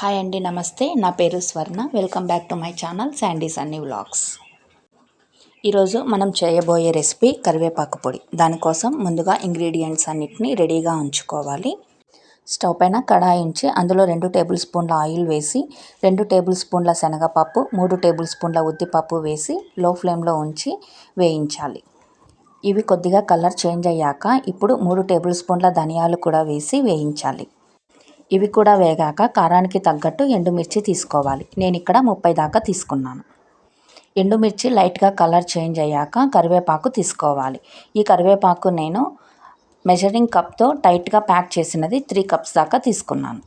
Hi అండి నమస్తే. నా పేరు Swarna. Welcome back to my channel Sandy's అన్ని వ్లాగ్స్ ఈరోజు మనం చేయబోయే రెసిపీ కరివేపాకు పొడి. దానికోసం ముందుగా ఇంగ్రీడియంట్స్ అన్నిటిని రెడీగా ఉంచుకోవాలి. స్టవ్ పైన కడాయి ఉంచి అందులో రెండు టేబుల్ స్పూన్ల ఆయిల్ వేసి రెండు టేబుల్ స్పూన్ల శనగపప్పు మూడు టేబుల్ స్పూన్ల ఉద్దిపప్పు వేసి లో ఫ్లేమ్లో ఉంచి వేయించాలి. ఇవి కొద్దిగా కలర్ చేంజ్ అయ్యాక ఇప్పుడు మూడు టేబుల్ స్పూన్ల ధనియాలు కూడా వేసి వేయించాలి. ఇవి కూడా వేగాక కారానికి తగ్గట్టు ఎండుమిర్చి తీసుకోవాలి. నేను ఇక్కడ ముప్పై దాకా తీసుకున్నాను. ఎండుమిర్చి లైట్గా కలర్ చేంజ్ అయ్యాక కరివేపాకు తీసుకోవాలి. ఈ కరివేపాకు నేను మెజరింగ్ కప్తో టైట్గా ప్యాక్ చేసినది త్రీ కప్స్ దాకా తీసుకున్నాను.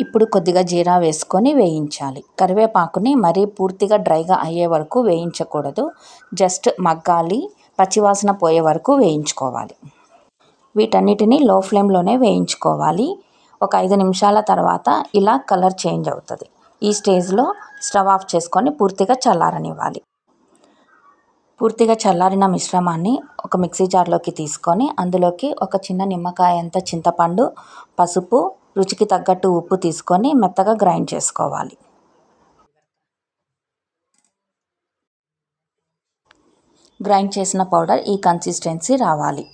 ఇప్పుడు కొద్దిగా జీరా వేసుకొని వేయించాలి. కరివేపాకుని మరీ పూర్తిగా డ్రైగా అయ్యే వరకు వేయించకూడదు. జస్ట్ మగ్గాలి పచ్చివాసన పోయే వరకు వేయించుకోవాలి. వీటన్నిటిని లో ఫ్లేమ్లోనే వేయించుకోవాలి. ఒక ఐదు నిమిషాల తర్వాత ఇలా కలర్ చేంజ్ అవుతుంది. ఈ స్టేజ్లో స్టవ్ ఆఫ్ చేసుకొని పూర్తిగా చల్లారనివ్వాలి. పూర్తిగా చల్లారిన మిశ్రమాన్ని ఒక మిక్సీ జార్లోకి తీసుకొని అందులోకి ఒక చిన్న నిమ్మకాయ అంత చింతపండు పసుపు రుచికి తగ్గట్టు ఉప్పు తీసుకొని మెత్తగా గ్రైండ్ చేసుకోవాలి. గ్రైండ్ చేసిన పౌడర్ ఈ కన్సిస్టెన్సీ రావాలి.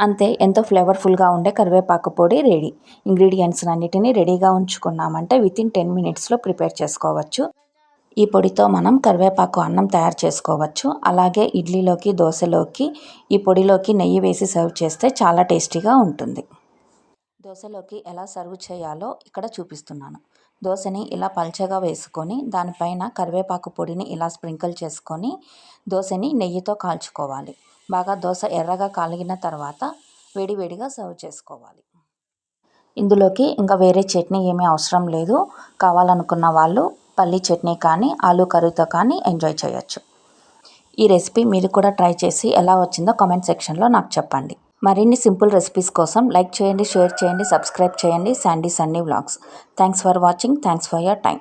అంతే ఎంతో ఫ్లేవర్ఫుల్గా ఉండే కరివేపాకు పొడి రెడీ. ఇంగ్రీడియంట్స్ అన్నిటినీ రెడీగా ఉంచుకున్నామంటే వితిన్ టెన్ మినిట్స్లో ప్రిపేర్ చేసుకోవచ్చు. ఈ పొడితో మనం కరివేపాకు అన్నం తయారు చేసుకోవచ్చు. అలాగే ఇడ్లీలోకి దోశలోకి ఈ పొడిలోకి నెయ్యి వేసి సర్వ్ చేస్తే చాలా టేస్టీగా ఉంటుంది. దోశలోకి ఎలా సర్వ్ చేయాలో ఇక్కడ చూపిస్తున్నాను. దోశని ఇలా పల్చగా వేసుకొని దానిపైన కరివేపాకు పొడిని ఇలా స్ప్రింకిల్ చేసుకొని దోశని నెయ్యితో కాల్చుకోవాలి. బాగా దోశ ఎర్రగా కాలిగిన తర్వాత వేడివేడిగా సర్వ్ చేసుకోవాలి. ఇందులోకి ఇంకా వేరే చట్నీ ఏమీ అవసరం లేదు. కావాలనుకున్న వాళ్ళు పల్లీ చట్నీ కానీ ఆలూ కర్రీతో కానీ ఎంజాయ్ చేయొచ్చు. ఈ రెసిపీ మీరు కూడా ట్రై చేసి ఎలా వచ్చిందో కామెంట్ సెక్షన్లో నాకు చెప్పండి. మరిన్ని సింపుల్ రెసిపీస్ కోసం లైక్ చేయండి షేర్ చేయండి సబ్స్క్రైబ్ చేయండి. Sandy Sunny vlogs. Thanks for watching. Thanks for your time.